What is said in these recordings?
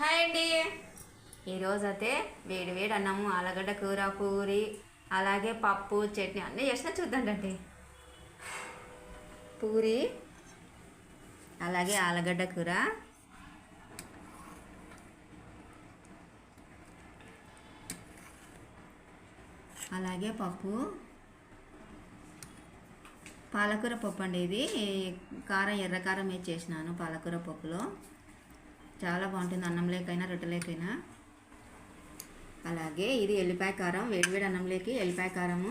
Hi అండి. ఈరోజు అయితే వేడి వేడి అన్నము ఆలుగడ్డ కూర పూరి అలాగే పప్పు చట్నీ అన్నీ చేసినా చూద్దాండి పూరి అలాగే ఆలుగడ్డ కూర. అలాగే పప్పు. పాలకూర పప్పు అండి ఇది కారం ఎర్ర కారం వేసి చేసినాను పాలకూర పప్పులో. చాలా బాగుంటుంది అన్నంలేకైనా రొట్టెలేకైనా అలాగే ఇది ఎల్లిపాయ కారం వేడివేడి అన్నంలోకి ఎల్లిపాయ కారము.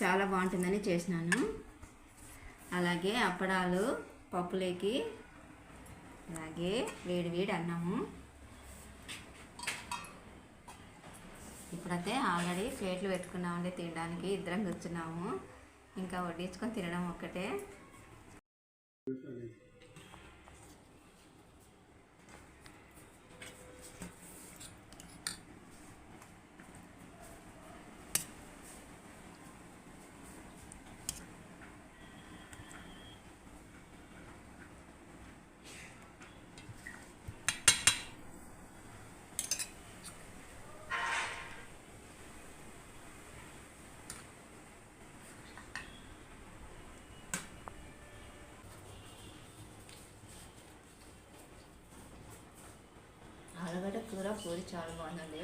చాలా బాగుంటుందని చేసినాను. అలాగే అప్పడాలు పప్పులేకి అలాగే వేడివేడి అన్నము. ఇప్పుడైతే ఆల్రెడీ ప్లేట్లు పెట్టుకున్నామండి తినడానికి ఇద్దరం కూర్చున్నాము. ఇంకా వడ్డించుకొని తినడం ఒక్కటే. ఆలుగడ్డ కూర పూరి చాలా బాగుందండి.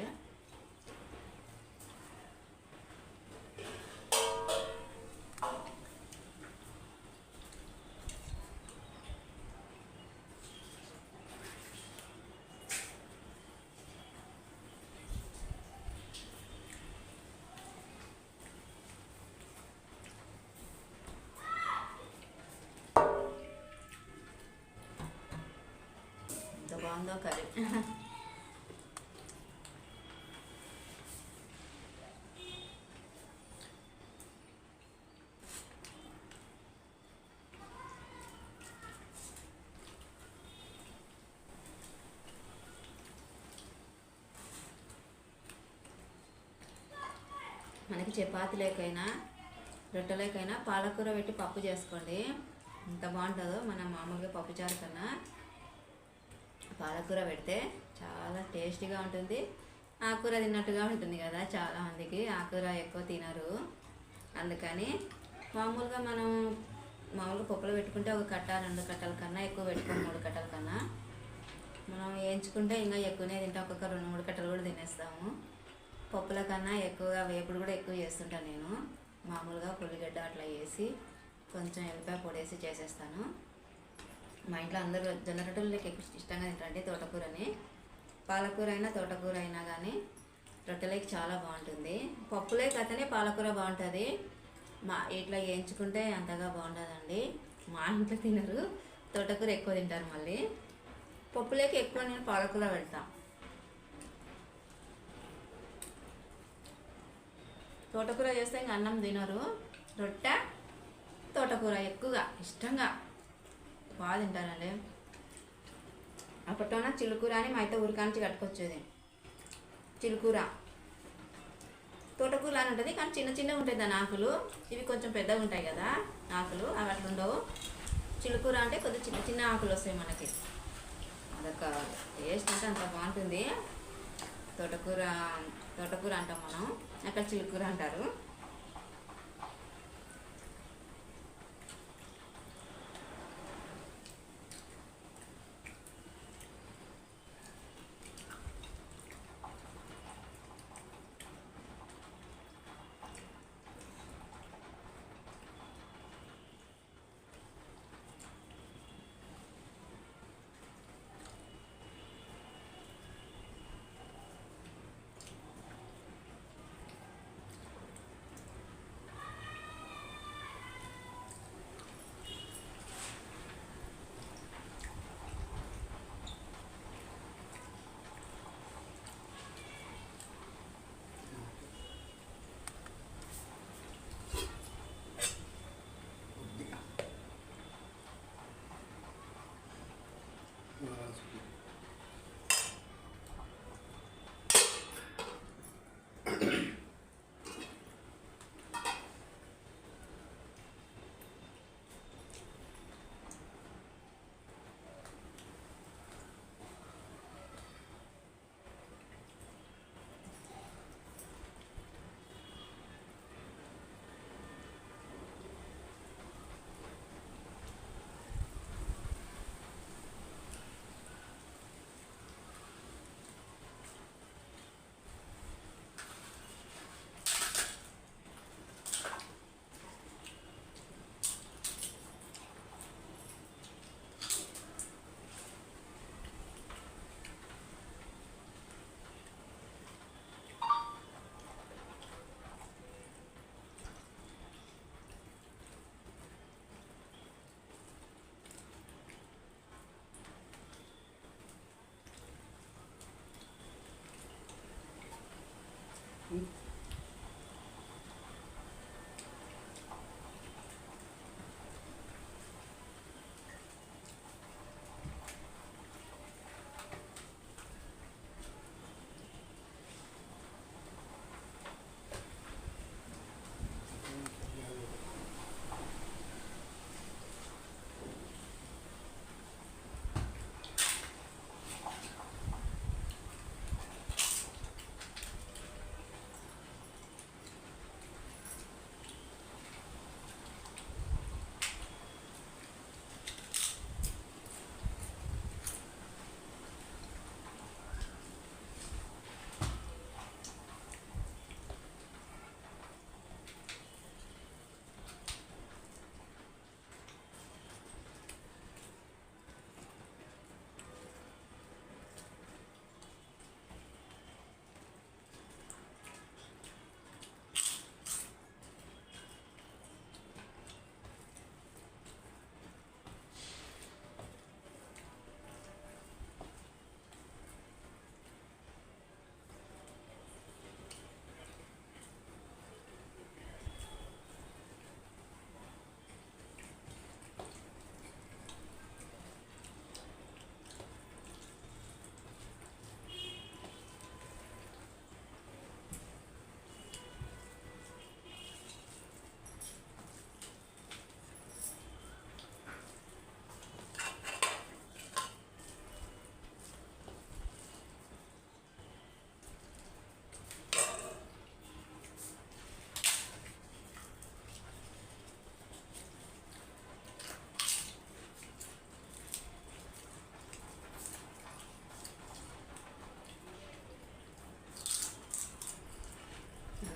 బాగుందో కర్రీ మనకి చపాతీలకైనా రొట్టెలకైనా పాలకూర పెట్టి పప్పు చేసుకోండి. ఎంత బాగుంటుందో మన మామూలుగా పప్పుచారు కన్నా. పాలకూర పెడితే చాలా టేస్టీగా ఉంటుంది. ఆకుకూర తిన్నట్టుగా ఉంటుంది కదా చాలా మందికి. ఆకుకూర ఎక్కువ తినరు. అందుకని మామూలుగా మనం మామూలుగా పప్పులో పెట్టుకుంటే ఒక కట్ట రెండు కట్టల కన్నా ఎక్కువ పెట్టుకోం మూడు కట్టల కన్నా. మనం వేయించుకుంటే ఇంకా ఎక్కువనే తింటాం ఒక్కొక్క రెండు మూడు కట్టలు కూడా తినేస్తాము. పప్పుల కన్నా ఎక్కువగా వేపుడు కూడా ఎక్కువ చేస్తుంటాను నేను. మామూలుగా పుల్లిగడ్డ అట్లా వేసి కొంచెం ఎల్లిపాయ పొడి వేసి చేసేస్తాను. మా ఇంట్లో అందరూ జొన్న రొట్టెలకి ఎక్కువ ఇష్టంగా తింటారండి తోటకూరని. పాలకూర అయినా తోటకూర అయినా కానీ రొట్టెలకి చాలా బాగుంటుంది. పప్పులే అతనే పాలకూర బాగుంటుంది. మా ఇట్లా వేయించుకుంటే అంతగా బాగుంటుందండి మా ఇంట్లో తినరు. తోటకూర ఎక్కువ తింటారు మళ్ళీ. పప్పులేకి ఎక్కువ నేను పాలకూర పెడతాను తోటకూర చేస్తే ఇంకా అన్నం తినరు. రొట్టె తోటకూర ఎక్కువగా ఇష్టంగా. బాగా తింటారండి. అప్పట్లో చిలుకూర అని మా అయితే ఊరికాంచి కట్టుకొచ్చేది. చిలుకూర. తోటకూర అని ఉంటుంది కానీ చిన్న చిన్నగా ఉంటాయి దాని ఆకులు. ఇవి కొంచెం పెద్దగా ఉంటాయి కదా ఆకులు అవి అట్లా ఉండవు. చిలుకూర అంటే కొద్దిగా చిన్న చిన్న ఆకులు వస్తాయి మనకి. అదొక టేస్ట్ అంటే అంత బాగుంటుంది. తోటకూర తోటకూర అంటాం మనం. అక్కడ చిలుకూర అంటారు.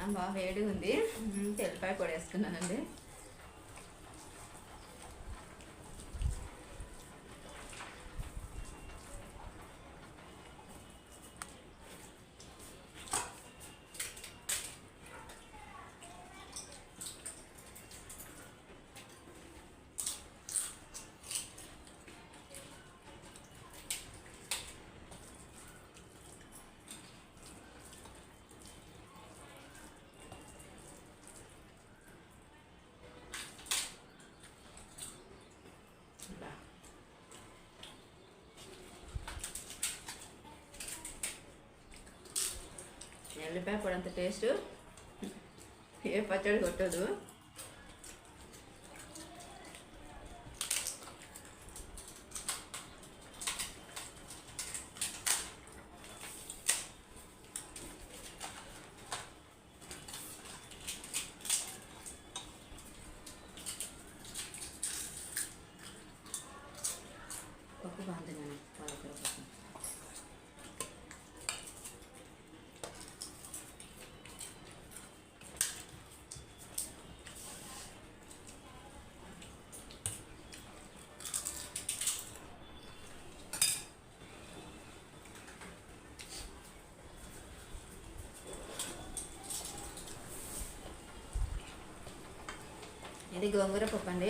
అన్నం బాగా వేడి ఉంది. ఉమ్, కూడా పొడి వేసుకున్నానండి. ఎల్లిపాయ పొడి అంత టేస్ట్ ఏ పచ్చడి కొట్టదు పప్పు బాగుంది నేను పాలకూర పప్పు ఇది గోంగూర పప్పు అండి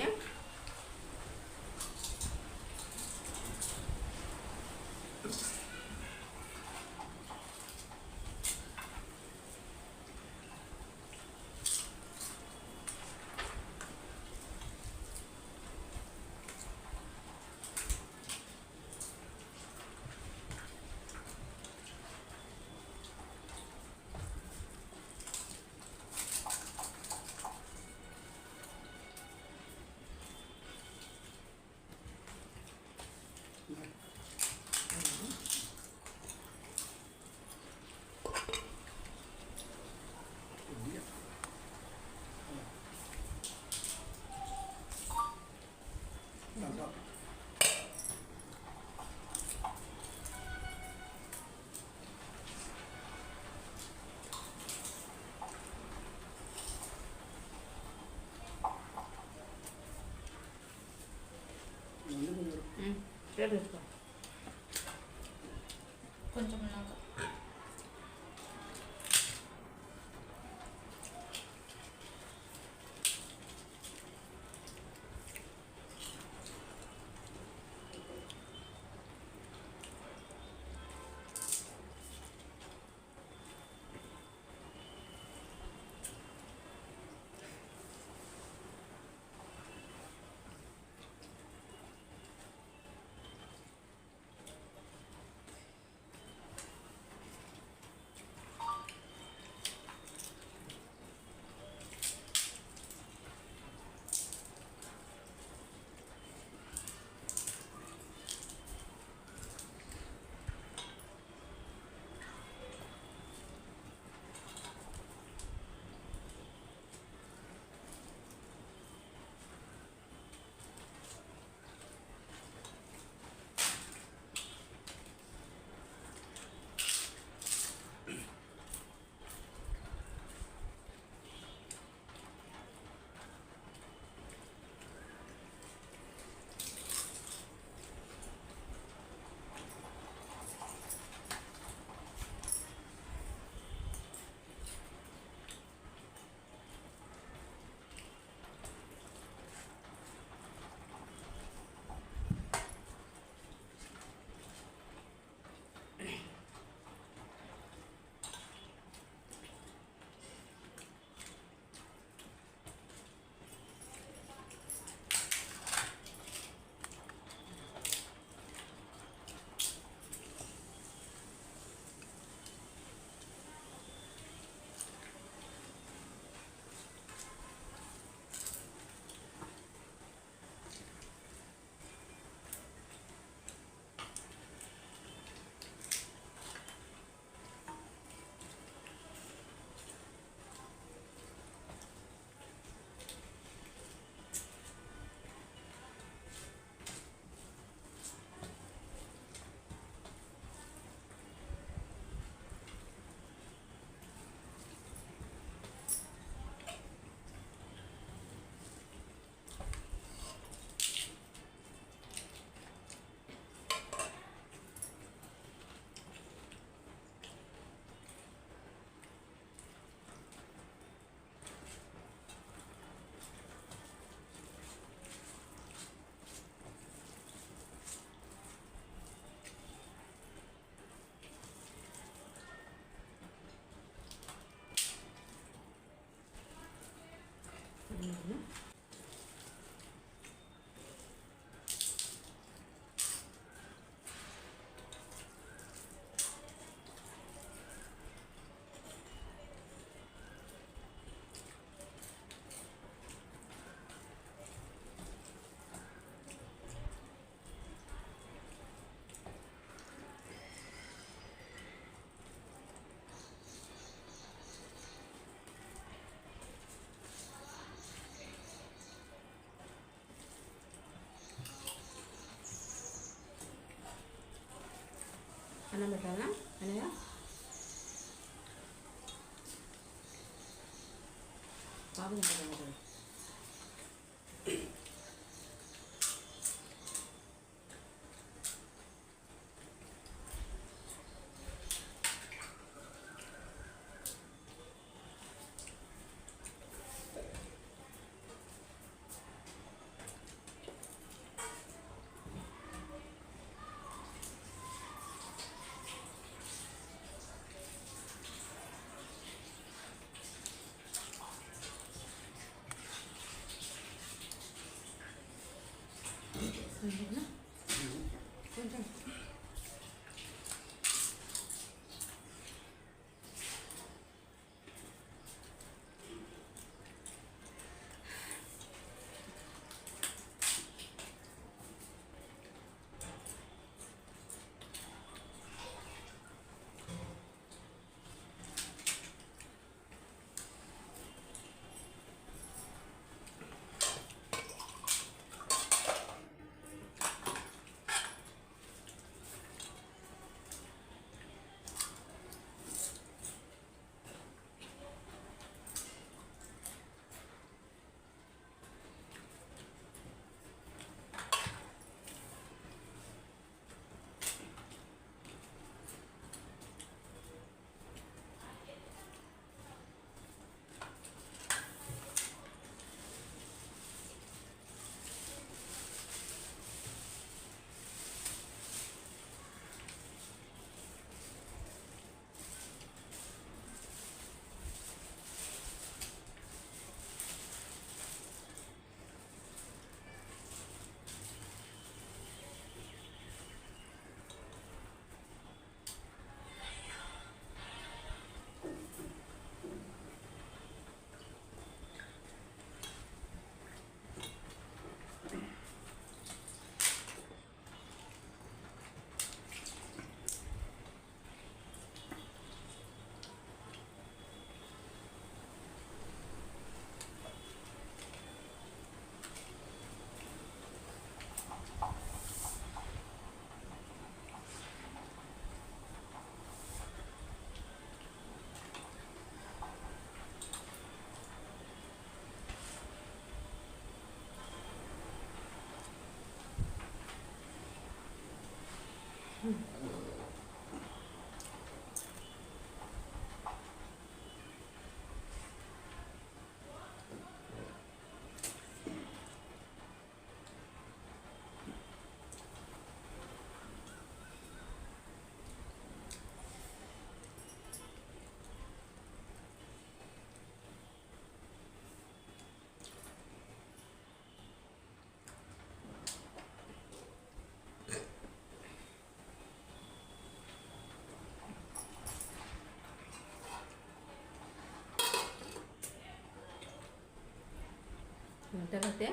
Uhum. பண்ண மாட்டாங்க அதனால் பாவம் కదా వంటలైతే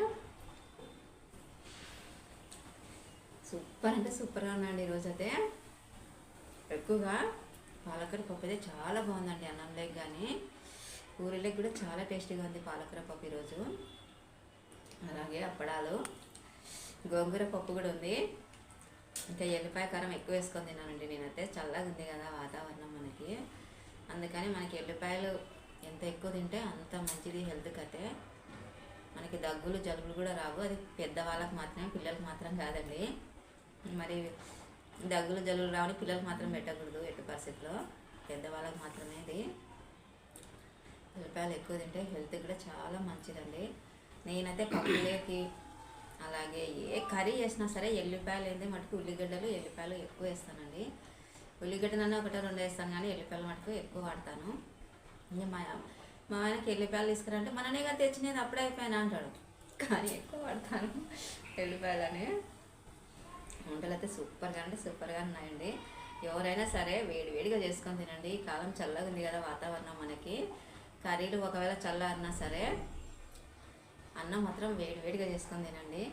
సూపర్ అంటే సూపర్గా ఉన్నాయండి ఈరోజు అయితే ఎక్కువగా పాలకూర పప్పు అయితే చాలా బాగుందండి అన్నంలోకి కానీ కూరలోకి కూడా చాలా టేస్టీగా ఉంది పాలకూర పప్పు ఈరోజు. అలాగే అప్పడాలు గోంగూర పప్పు కూడా ఉంది. ఇంకా ఎల్లిపాయ కారం ఎక్కువ వేసుకొని తిన్నానండి నేనైతే. చల్లగా ఉంది కదా వాతావరణం మనకి. అందుకని మనకి ఎల్లిపాయలు ఎంత ఎక్కువ తింటే అంత మంచిది హెల్త్కి అయితే మనకి దగ్గులు జలుబులు కూడా రావు. అది పెద్దవాళ్ళకి మాత్రమే పిల్లలకు మాత్రం కాదండి. మరి దగ్గులు జలుబులు రావని పిల్లలకు మాత్రం పెట్టకూడదు ఎట్టి పరిస్థితిలో పెద్దవాళ్ళకి మాత్రమే ఇది. ఉల్లిపాయలు ఎక్కువ తింటే హెల్త్ కూడా చాలా మంచిదండి. నేనైతే పప్పులేకి అలాగే ఏ కర్రీ చేసినా సరే ఎల్లిపాయలు ఏంది మటుకు ఉల్లిగడ్డలు ఎల్లిపాయలు ఎక్కువ వేస్తానండి. ఉల్లిగడ్డనన్నా ఒకటో రెండు వేస్తాను కానీ ఎల్లిపాయలు మటుకు ఎక్కువ వాడతాను. ఇంకా మా మా ఆయనకి ఎల్లిపాయలు తీసుకురంటే మననే కదా తెచ్చినది అప్పుడే అయిపోయినా అంటాడు. కానీ ఎక్కువ వాడతాను. ఎల్లిపాయలని వంటలు అయితే సూపర్గా అంటే సూపర్గా ఉన్నాయండి. ఎవరైనా సరే వేడి వేడిగా చేసుకొని తినండి. ఈ కాలం చల్లగా ఉంది కదా వాతావరణం మనకి. కర్రీలు ఒకవేళ చల్లారినా సరే అన్నం మాత్రం వేడి వేడిగా చేసుకొని తినండి.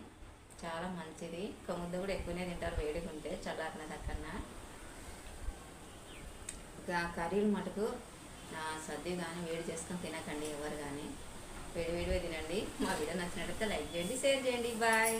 చాలా మంచిది. కొమ్ముద్ద కూడా ఎక్కువనే తింటారు వేడిగా ఉంటే చల్లారిన దక్కన్నా కర్రీలు మటుకు సద్ది కానీ వేడి చేసుకొని తినకండి ఎవరు కానీ వేడి వేడిగా తినండి. మా వీడియో నచ్చినట్లయితే లైక్ చేయండి షేర్ చేయండి. బాయ్.